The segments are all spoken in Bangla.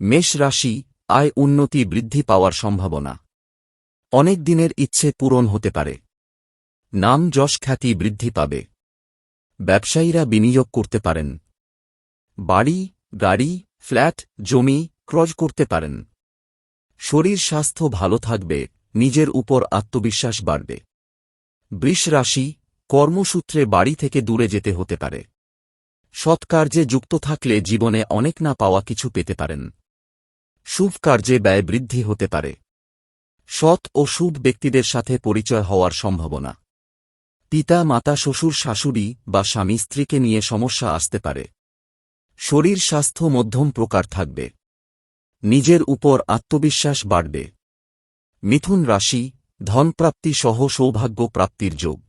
মেষ রাশি, আয় উন্নতি বৃদ্ধি পাওয়ার সম্ভাবনা। অনেক দিনের ইচ্ছে পূরণ হতে পারে। নাম যশ খ্যাতি বৃদ্ধি পাবে। ব্যবসায়ীরা বিনিয়োগ করতে পারেন। বাড়ি, গাড়ি, ফ্ল্যাট, জমি ক্রয় করতে পারেন। শরীর স্বাস্থ্য ভালো থাকবে, নিজের উপর আত্মবিশ্বাস বাড়বে। বৃষ রাশি, কর্মসূত্রে বাড়ি থেকে দূরে যেতে হতে পারে। সৎকার্যে যুক্ত থাকলে জীবনে অনেক না পাওয়া কিছু পেতে পারেন। শুভ কার্যে ব্যয় বৃদ্ধি হতে পারে। সৎ ও শুভ ব্যক্তিদের সাথে পরিচয় হওয়ার সম্ভাবনা। পিতা, মাতা, শ্বশুর, শাশুড়ি বা স্বামী স্ত্রীকে নিয়ে সমস্যা আসতে পারে। শরীর, স্বাস্থ্য, মধ্যম প্রকার থাকবে। নিজের উপর আত্মবিশ্বাস বাড়বে। মিথুন রাশি, ধনপ্রাপ্তি সহ সৌভাগ্য প্রাপ্তির যোগ।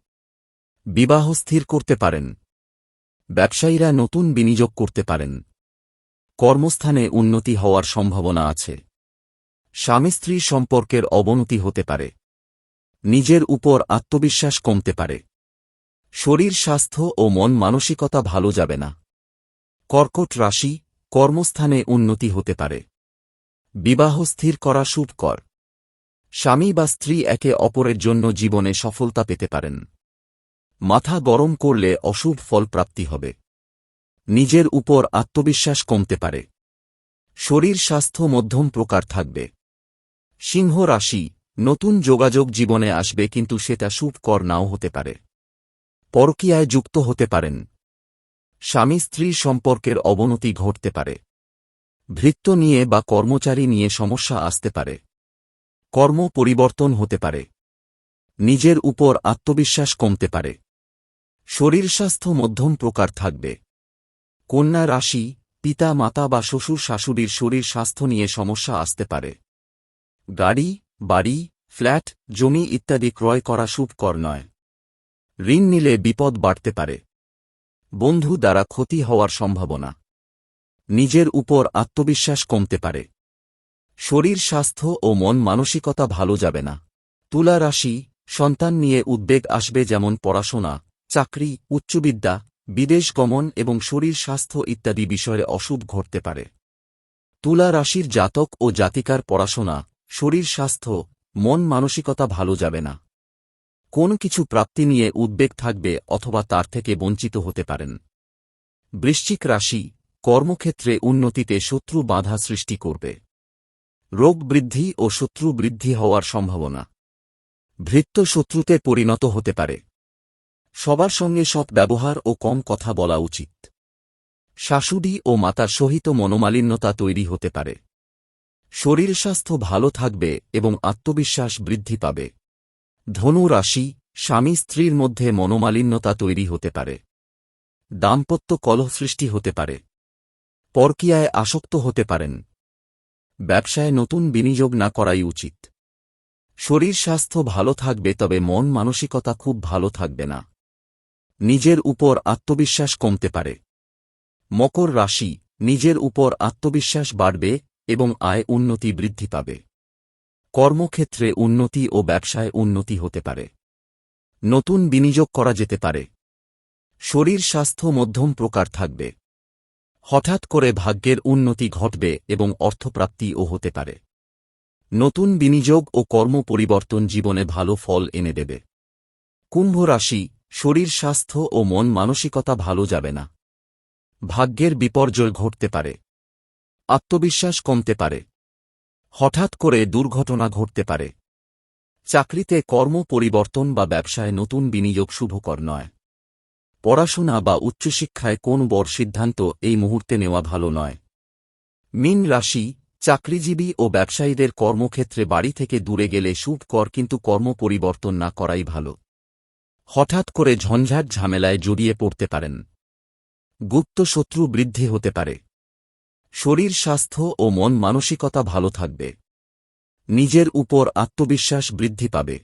বিবাহ স্থির করতে পারেন। ব্যবসায়ীরা নতুন বিনিয়োগ করতে পারেন। কর্মস্থানে উন্নতি হওয়ার সম্ভাবনা আছে। স্বামী স্ত্রী সম্পর্কের অবনতি হতে পারে। নিজের উপর আত্মবিশ্বাস কমতে পারে। শরীর, স্বাস্থ্য ও মন মানসিকতা ভালো যাবে না। কর্কট রাশি কর্মস্থানে উন্নতি হতে পারে। বিবাহ স্থির করা শুভ কর। স্বামী বা স্ত্রী একে অপরের জন্য জীবনে সফলতা পেতে পারেন। মাথা গরম করলে অশুভ ফল প্রাপ্তি হবে। নিজের উপর আত্মবিশ্বাস কমতে পারে। শরীর স্বাস্থ্য মধ্যম প্রকার থাকবে। সিংহ রাশি, নতুন যোগাযোগ জীবনে আসবে কিন্তু সেটা শুভ কর নাও হতে পারে। পরকীয়ায় যুক্ত হতে পারেন। স্বামী স্ত্রী সম্পর্কের অবনতি ঘটতে পারে। ভৃত্য নিয়ে বা কর্মচারী নিয়ে সমস্যা আসতে পারে। কর্ম পরিবর্তন হতে পারে। নিজের উপর আত্মবিশ্বাস কমতে পারে। শরীর স্বাস্থ্য মধ্যম প্রকার থাকবে। কন্যা রাশি, পিতা, মাতা বা শ্বশুর শাশুড়ির শরীর স্বাস্থ্য নিয়ে সমস্যা আসতে পারে। গাড়ি, বাড়ি, ফ্ল্যাট, জমি ইত্যাদি ক্রয় করা শুভ কর নয়। ঋণ নিলে বিপদ বাড়তে পারে। বন্ধু দ্বারা ক্ষতি হওয়ার সম্ভাবনা। নিজের উপর আত্মবিশ্বাস কমতে পারে। শরীর স্বাস্থ্য ও মন মানসিকতা ভালো যাবে না। তুলা রাশি, সন্তান নিয়ে উদ্বেগ আসবে যেমন পড়াশোনা, চাকরি, উচ্চবিদ্যা বিদেশ গমন এবং শরীর স্বাস্থ্য ইত্যাদি বিষয়ে অশুভ ঘটতে পারে। তুলা রাশির জাতক ও জাতিকার পড়াশোনা, শরীর স্বাস্থ্য, মন মানসিকতা ভালো যাবে না। কোন কিছু প্রাপ্তি নিয়ে উদ্বেগ থাকবে অথবা তার থেকে বঞ্চিত হতে পারেন। বৃশ্চিক রাশি, কর্মক্ষেত্রে উন্নতিতে শত্রু বাধা সৃষ্টি করবে। রোগ বৃদ্ধি ও শত্রু বৃদ্ধি হওয়ার সম্ভাবনা। ভৃত্য শত্রুতে পরিণত হতে পারে। সবার সঙ্গে সৎ ব্যবহার ও কম কথা বলা উচিত। শাশুড়ি ও মাতার সহিত মনোমালিন্যতা তৈরি হতে পারে। শরীর স্বাস্থ্য ভালো থাকবে এবং আত্মবিশ্বাস বৃদ্ধি পাবে। ধনু রাশি, স্বামী স্ত্রীর মধ্যে মনোমালিন্যতা তৈরি হতে পারে। দাম্পত্য কলহ সৃষ্টি হতে পারে। পরকীয়ায় আসক্ত হতে পারেন। ব্যবসায় নতুন বিনিয়োগ না করাই উচিত। শরীর স্বাস্থ্য ভালো থাকবে তবে মন মানসিকতা খুব ভালো থাকবে না। নিজের উপর আত্মবিশ্বাস কমতে পারে। মকর রাশি নিজের উপর আত্মবিশ্বাস বাড়বে এবং আয় উন্নতি বৃদ্ধি পাবে। কর্মক্ষেত্রে উন্নতি ও ব্যবসায় উন্নতি হতে পারে। নতুন বিনিয়োগ করা যেতে পারে। শরীর স্বাস্থ্য মধ্যম প্রকার থাকবে। হঠাৎ করে ভাগ্যের উন্নতি ঘটবে এবং অর্থপ্রাপ্তিও হতে পারে। নতুন বিনিয়োগ ও কর্ম পরিবর্তন জীবনে ভালো ফল এনে দেবে। কুম্ভ রাশি শরীর স্বাস্থ্য ও মন মানসিকতা ভালো যাবে না। ভাগ্যের বিপর্যয় ঘটতে পারে। আত্মবিশ্বাস কমতে পারে। হঠাৎ করে দুর্ঘটনা ঘটতে পারে। চাকরিতে কর্ম পরিবর্তন বা ব্যবসায় নতুন বিনিয়োগ শুভকর নয়। পড়াশোনা বা উচ্চশিক্ষায় কোন বড় সিদ্ধান্ত এই মুহূর্তে নেওয়া ভালো নয়। মিন রাশি, চাকরিজীবী ও ব্যবসায়ীদের কর্মক্ষেত্রে বাড়ি থেকে দূরে গেলে শুভ কর কিন্তু কর্ম পরিবর্তন না করাই ভালো। হঠাৎ করে ঝঞ্ঝাট ঝামেলায় জড়িয়ে পড়তে পারেন। গুপ্ত শত্রু বৃদ্ধি হতে পারে। শরীর স্বাস্থ্য ও মন মানসিকতা ভালো থাকবে। নিজের উপর আত্মবিশ্বাস বৃদ্ধি পাবে।